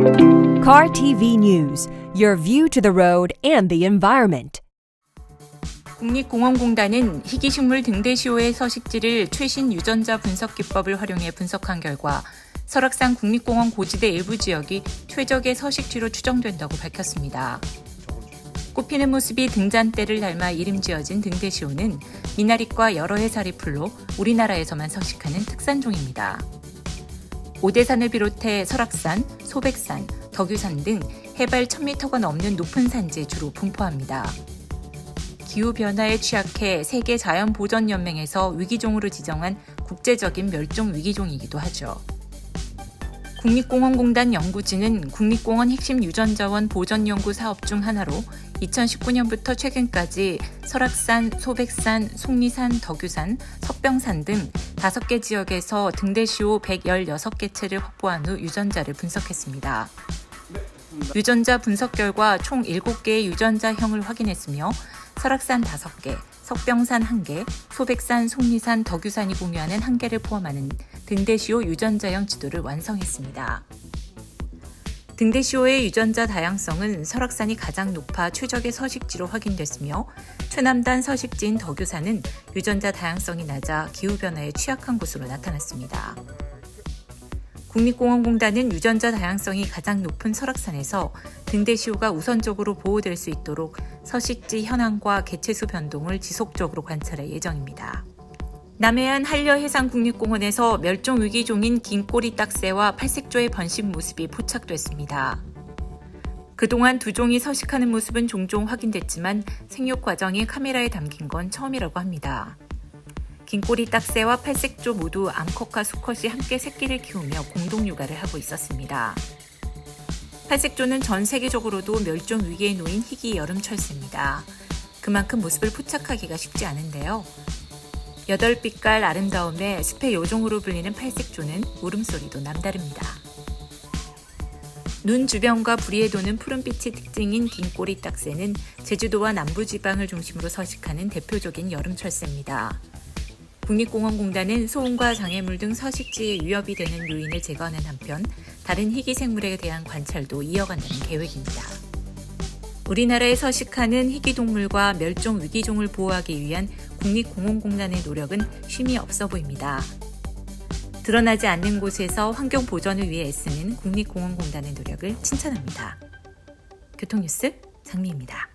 Car TV News, your view to the road and the environment. 국립공원공단은 희귀식물 등대시호의 서식지를 최신 유전자 분석 기법을 활용해 분석한 결과 설악산 국립공원 고지대 일부 지역이 최적의 서식지로 추정된다고 밝혔습니다. 꽃피는 모습이 등잔대를 닮아 이름 지어진 등대시호는 미나리과 여러 해살이 풀로 우리나라에서만 서식하는 특산종입니다. 오대산을 비롯해 설악산, 소백산, 덕유산 등 해발 1000m가 넘는 높은 산지에 주로 분포합니다. 기후 변화에 취약해 세계 자연 보전 연맹에서 위기종으로 지정한 국제적인 멸종 위기종이기도 하죠. 국립공원공단 연구진은 국립공원 핵심 유전자원 보전 연구 사업 중 하나로 2019년부터 최근까지 설악산, 소백산, 속리산, 덕유산, 석병산 등 5개 지역에서 등대시호 116개 채를 확보한 후 유전자를 분석했습니다. 유전자 분석 결과 총 7개의 유전자형을 확인했으며 설악산 5개, 석병산 1개, 소백산, 속리산, 덕유산이 공유하는 한 개를 포함하는 등대시호 유전자형 지도를 완성했습니다. 등대시호의 유전자 다양성은 설악산이 가장 높아 최적의 서식지로 확인됐으며 최남단 서식지인 덕유산은 유전자 다양성이 낮아 기후변화에 취약한 곳으로 나타났습니다. 국립공원공단은 유전자 다양성이 가장 높은 설악산에서 등대시호가 우선적으로 보호될 수 있도록 서식지 현황과 개체수 변동을 지속적으로 관찰할 예정입니다. 남해안 한려해상국립공원에서 멸종위기종인 긴꼬리 딱새와 팔색조의 번식 모습이 포착됐습니다. 그동안 두 종이 서식하는 모습은 종종 확인됐지만 생육 과정이 카메라에 담긴 건 처음이라고 합니다. 긴꼬리 딱새와 팔색조 모두 암컷과 수컷이 함께 새끼를 키우며 공동 육아를 하고 있었습니다. 팔색조는 전 세계적으로도 멸종 위기에 놓인 희귀 여름철새입니다. 그만큼 모습을 포착하기가 쉽지 않은데요. 여덟 빛깔 아름다움에 숲의 요종으로 불리는 팔색조는 울음소리도 남다릅니다. 눈 주변과 부리에 도는 푸른빛이 특징인 긴 꼬리 딱새는 제주도와 남부지방을 중심으로 서식하는 대표적인 여름 철새입니다. 국립공원공단은 소음과 장애물 등 서식지에 위협이 되는 요인을 제거하는 한편 다른 희귀 생물에 대한 관찰도 이어간다는 계획입니다. 우리나라에 서식하는 희귀 동물과 멸종 위기종을 보호하기 위한 국립공원공단의 노력은 쉼이 없어 보입니다. 드러나지 않는 곳에서 환경 보전을 위해 애쓰는 국립공원공단의 노력을 칭찬합니다. 교통뉴스 장미입니다.